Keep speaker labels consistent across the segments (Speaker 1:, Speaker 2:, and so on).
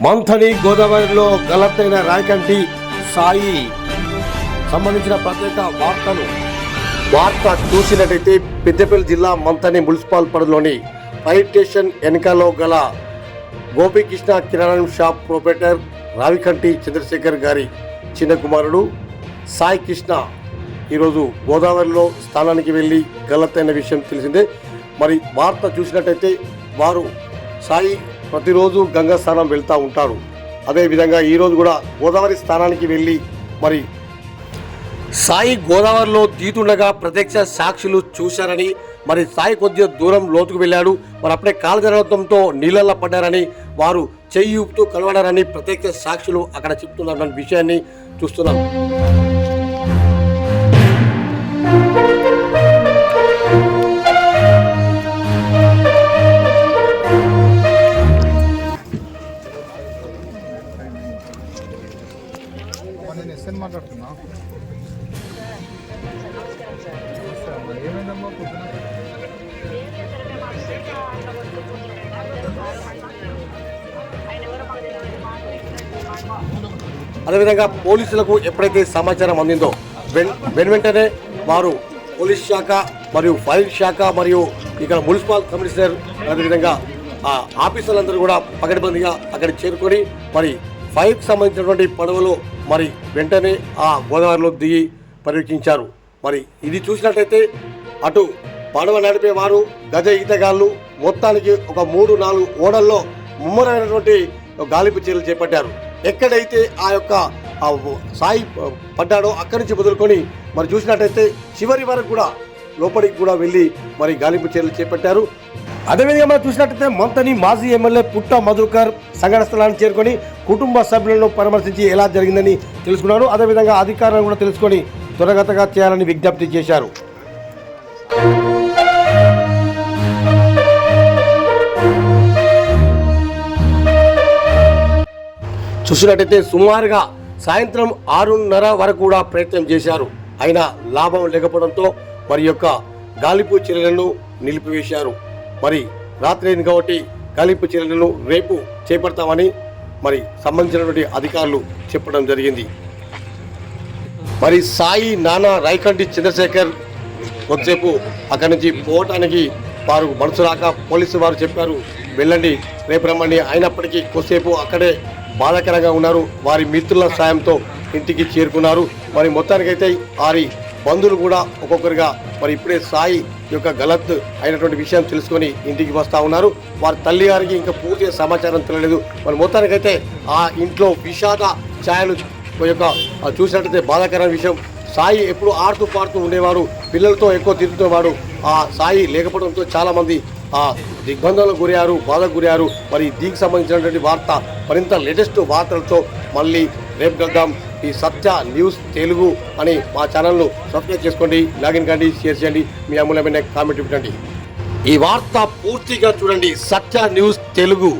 Speaker 1: మంథని గోదావరిలో గలత్తైన రాయకంటి సాయి సంబంధించిన ప్రత్యేక వార్తలు వార్త చూసినట్టయితే పెద్దపల్లి జిల్లా మంథని మున్సిపల్ పరిధిలోని ఫైర్ స్టేషన్ వెనకలో గల గోపీకృష్ణ కిరాణం షాప్ ప్రొపరేటర్ రావికంటి చంద్రశేఖర్ గారి చిన్న కుమారుడు సాయి కృష్ణ ఈరోజు గోదావరిలో స్థానానికి వెళ్ళి గలత్తైన విషయం తెలిసిందే. మరి వార్త చూసినట్టయితే వారు సాయి ప్రతిరోజు గంగా స్నానం వెళ్తూ ఉంటారు. అదేవిధంగా ఈరోజు కూడా గోదావరి స్థానానికి వెళ్ళి మరి సాయి గోదావరిలో తీతుండగా ప్రత్యక్ష సాక్షులు చూశారని మరి సాయి కొద్దిగా దూరం లోతుకు వెళ్ళాడు. మరి అప్పుడే కాలు జరగడంతో నీళ్ళల్లో పడ్డారని వారు చెయ్యి ఊపుతూ కలవడారని ప్రత్యక్ష సాక్షులు అక్కడ చెప్తున్నటువంటి విషయాన్ని చూస్తున్నాం. అదేవిధంగా పోలీసులకు ఎప్పుడైతే సమాచారం అందిందో వెన్ వెంటనే వారు పోలీస్ శాఖ మరియు ఫైర్ శాఖ మరియు ఇక్కడ మున్సిపల్ కమిషనర్ అదేవిధంగా ఆ ఆఫీసర్లందరూ కూడా పకడ్బందీగా అక్కడ చేరుకొని మరి ఫైర్కి సంబంధించినటువంటి పడవలో మరి వెంటనే ఆ గోదావరిలో దిగి పర్యవేక్షించారు మరి ఇది చూసినట్టయితే అటు పడవ నడిపే వారు గజ ఈతగాళ్ళు మొత్తానికి ఒక మూడు నాలుగు ఓడల్లో ముమ్మరైనటువంటి గాలింపు చర్యలు చేపట్టారు. ఎక్కడైతే ఆ యొక్క సాయి పడ్డాడో అక్కడి నుంచి మొదలుకొని మరి చూసినట్టయితే చివరి వరకు కూడా లోపలికి కూడా వెళ్ళి మరి గాలింపు చర్యలు చేపట్టారు. అదేవిధంగా మనం చూసినట్టయితే మంతని మాజీ ఎమ్మెల్యే పుట్ట మధుకర్ సంఘటన స్థలాన్ని చేరుకొని కుటుంబ సభ్యులను పరామర్శించి ఎలా జరిగిందని తెలుసుకున్నారు. అదేవిధంగా అధికారులను కూడా తెలుసుకొని త్వరగతగా చేయాలని విజ్ఞప్తి చేశారు. చూసినట్టయితే సుమారుగా సాయంత్రం ఆరున్నర వరకు కూడా ప్రయత్నం చేశారు. అయినా లాభం లేకపోవడంతో మరి యొక్క గాలింపు చర్యలను నిలిపివేశారు. మరి రాత్రి అయింది కాబట్టి గాలింపు చర్యలను రేపు చేపడతామని మరి సంబంధించినటువంటి అధికారులు చెప్పడం జరిగింది. మరి సాయి నానా రైకంటి చంద్రశేఖర్ కొద్దిసేపు అక్కడి నుంచి పోవటానికి వారు మనసు రాక పోలీసు వారు చెప్పారు. వెళ్ళండి రేపు రమ్మండి అయినప్పటికీ కొద్దిసేపు అక్కడే బాధాకరంగా ఉన్నారు. వారి మిత్రుల సాయంతో ఇంటికి చేరుకున్నారు. మరి మొత్తానికైతే వారి బంధువులు కూడా ఒక్కొక్కరిగా మరి ఇప్పుడే సాయి యొక్క గలత్ అయినటువంటి విషయం తెలుసుకొని ఇంటికి వస్తూ ఉన్నారు. వారి తల్లి గారికి ఇంకా పూర్తిగా సమాచారం తెలియలేదు. మరి మొత్తానికైతే ఆ ఇంట్లో విషాద ఛాయలు యొక్క చూసినట్లయితే చూసినట్టయితే బాధాకరమైన విషయం. సాయి ఎప్పుడు ఆడుతూ పాడుతూ ఉండేవారు. పిల్లలతో ఎక్కువ తిరుగుతున్నవాడు ఆ సాయి లేకపోవడంతో చాలామంది దిగ్బంధనలకు గురయ్యారు బాధకు గురయ్యారు. మరి దీనికి సంబంధించినటువంటి వార్త మరింత లేటెస్ట్ వార్తలతో మళ్ళీ రేపు కలుద్దాం. ఈ సత్య న్యూస్ తెలుగు అని మా ఛానల్ను సబ్స్క్రైబ్ చేసుకోండి. లాగిన్ కండి షేర్ చేయండి. మీ అమూల్యమైన కామెంట్ ఇవ్వండి ఈ వార్త పూర్తిగా చూడండి. సత్య న్యూస్ తెలుగు.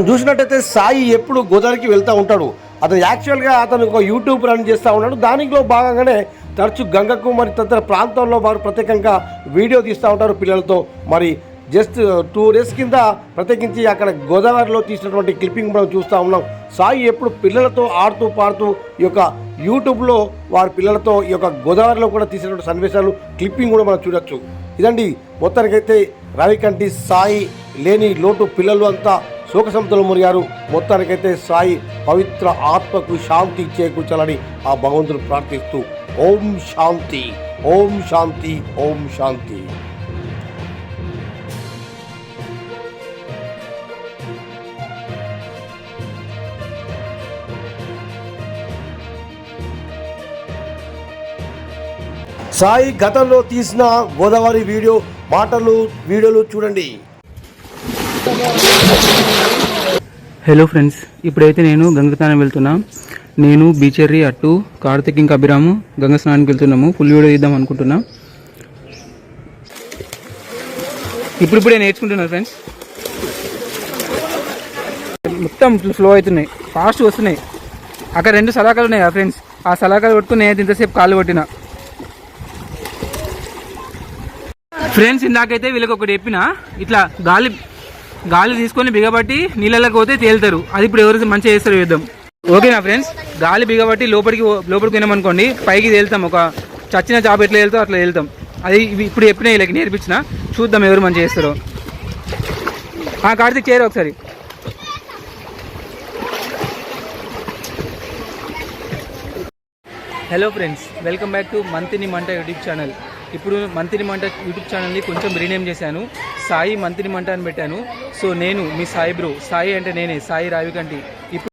Speaker 1: మనం చూసినట్టయితే సాయి ఎప్పుడు గోదావరికి వెళ్తూ ఉంటాడు. అతను యాక్చువల్గా అతను ఒక యూట్యూబ్ రన్ చేస్తూ ఉన్నాడు. దానిలో భాగంగానే తరచు గంగకు మరి తదితర ప్రాంతంలో వారు ప్రత్యేకంగా వీడియో తీస్తూ ఉంటారు పిల్లలతో. మరి జస్ట్ టూ డేస్ కింద ప్రత్యేకించి అక్కడ గోదావరిలో తీసినటువంటి క్లిప్పింగ్ మనం చూస్తూ ఉన్నాం. సాయి ఎప్పుడు పిల్లలతో ఆడుతూ పాడుతూ ఈ యొక్క యూట్యూబ్లో వారి పిల్లలతో ఈ యొక్క గోదావరిలో కూడా తీసినటువంటి సన్నివేశాలు క్లిప్పింగ్ కూడా మనం చూడొచ్చు. ఇదండి మొత్తానికైతే రవికంటి సాయి లేని లోటు పిల్లలు అంతా సుఖసంతలు మురిగారు. మొత్తానికైతే సాయి పవిత్ర ఆత్మకు శాంతి చేకూర్చాలని ఆ భగవంతుడు ప్రార్థిస్తూ ఓం శాంతి ఓం శాంతి ఓం శాంతి. సాయి గతంలో తీసిన గోదావరి వీడియో మాటలు వీడియోలు చూడండి.
Speaker 2: హలో ఫ్రెండ్స్ ఇప్పుడైతే నేను గంగ స్నానం వెళ్తున్నా. నేను బీచెర్రి అట్టు కార్తిక్ ఇంకా అభిరాము గంగ స్నానానికి వెళ్తున్నాము. ఫుల్ వీడియో ఇద్దాం అనుకుంటున్నా. ఇప్పుడిప్పుడే నేర్చుకుంటున్నాను ఫ్రెండ్స్ మొత్తం స్లో అవుతున్నాయి. ఫాస్ట్ వస్తున్నాయి. అక్కడ రెండు సలాకాలు ఉన్నాయి కదా ఫ్రెండ్స్ ఆ సలాకాలు కొట్టుకుని నేను ఇంతసేపు కాళ్ళు కొట్టిన. ఫ్రెండ్స్ ఇందాకైతే వీళ్ళకి ఒకటి చెప్పిన. ఇట్లా గాలి గాలి తీసుకొని బిగబట్టి నీళ్ళలోకి పోతే తేలుతారు. అది ఇప్పుడు ఎవరు మంచిగా చేస్తారు యుద్ధం ఓకేనా ఫ్రెండ్స్ గాలి బిగబట్టి లోపలికి లోపలికి పోయినామనుకోండి పైకి తేలుతాం. ఒక చచ్చిన చాప ఎట్లా వెళ్తాం అట్లా వెళ్తాం అది ఇప్పుడు చెప్పిన వీళ్ళకి నేర్పించిన. చూద్దాం ఎవరు మంచిగా చేస్తారో. ఆ కార్తీక్ చేయరు ఒకసారి? Hello friends welcome back to Manthini Manta YouTube channel ఇప్పుడు మంతిని మంట యూట్యూబ్ ఛానల్ని కొంచెం రీనేమ్ చేశాను. సాయి మంత్రి మంట అని పెట్టాను. సో నేను మీ సాయి బ్రో. సాయి అంటే నేనే. సాయి రావికంటి.